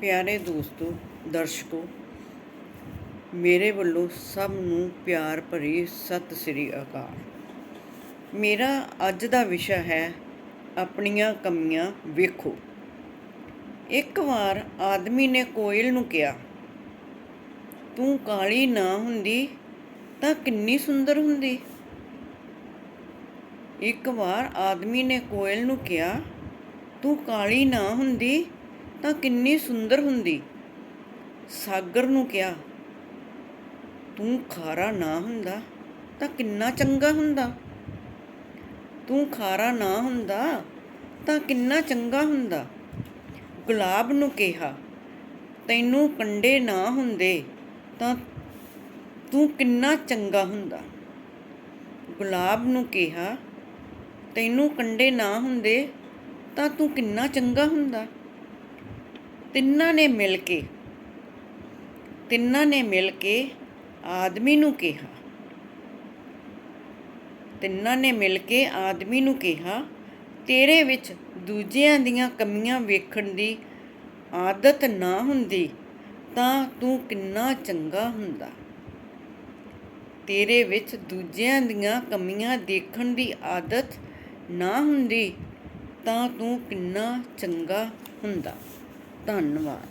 ਪਿਆਰੇ ਦੋਸਤੋ, ਦਰਸ਼ਕੋ, ਮੇਰੇ ਵੱਲੋਂ ਸਭ ਨੂੰ ਪਿਆਰ ਭਰੀ ਸਤਿ ਸ੍ਰੀ ਅਕਾਲ। ਮੇਰਾ ਅੱਜ ਦਾ ਵਿਸ਼ਾ ਹੈ, ਆਪਣੀਆਂ ਕਮੀਆਂ ਵੇਖੋ। ਇੱਕ ਵਾਰ ਆਦਮੀ ਨੇ ਕੋਇਲ ਨੂੰ ਕਿਹਾ, ਤੂੰ ਕਾਲੀ ਨਾ ਹੁੰਦੀ ਤਾਂ ਕਿੰਨੀ ਸੁੰਦਰ ਹੁੰਦੀ? ਇੱਕ ਵਾਰ ਆਦਮੀ ਨੇ ਕੋਇਲ ਨੂੰ ਕਿਹਾ, ਤੂੰ ਕਾਲੀ ਨਾ ਹੁੰਦੀ ਤਾਂ ਕਿੰਨੀ ਸੁੰਦਰ ਹੁੰਦੀ। ਸਾਗਰ ਨੂੰ ਕਿਹਾ, ਤੂੰ ਖਾਰਾ ਨਾ ਹੁੰਦਾ ਤਾਂ ਕਿੰਨਾ ਚੰਗਾ ਹੁੰਦਾ। ਤੂੰ ਖਾਰਾ ਨਾ ਹੁੰਦਾ ਤਾਂ ਕਿੰਨਾ ਚੰਗਾ ਹੁੰਦਾ। ਗੁਲਾਬ ਨੂੰ ਕਿਹਾ, ਤੈਨੂੰ ਕੰਡੇ ਨਾ ਹੁੰਦੇ ਤਾਂ ਤੂੰ ਕਿੰਨਾ ਚੰਗਾ ਹੁੰਦਾ। ਗੁਲਾਬ ਨੂੰ ਕਿਹਾ, ਤੈਨੂੰ ਕੰਡੇ ਨਾ ਹੁੰਦੇ ਤਾਂ ਤੂੰ ਕਿੰਨਾ ਚੰਗਾ ਹੁੰਦਾ। ਤਿੰਨਾਂ ਨੇ ਮਿਲ ਕੇ, ਤਿੰਨਾਂ ਨੇ ਮਿਲ ਕੇ ਆਦਮੀ ਨੂੰ ਕਿਹਾ। ਤਿੰਨਾਂ ਨੇ ਮਿਲ ਕੇ ਆਦਮੀ ਨੂੰ ਕਿਹਾ, ਤੇਰੇ ਵਿੱਚ ਦੂਜਿਆਂ ਦੀਆਂ ਕਮੀਆਂ ਵੇਖਣ ਦੀ ਆਦਤ ਨਾ ਹੁੰਦੀ ਤਾਂ ਤੂੰ ਕਿੰਨਾ ਚੰਗਾ ਹੁੰਦਾ। ਤੇਰੇ ਵਿੱਚ ਦੂਜਿਆਂ ਦੀਆਂ ਕਮੀਆਂ ਦੇਖਣ ਦੀ ਆਦਤ ਨਾ ਹੁੰਦੀ ਤਾਂ ਤੂੰ ਕਿੰਨਾ ਚੰਗਾ ਹੁੰਦਾ। ਧੰਨਵਾਦ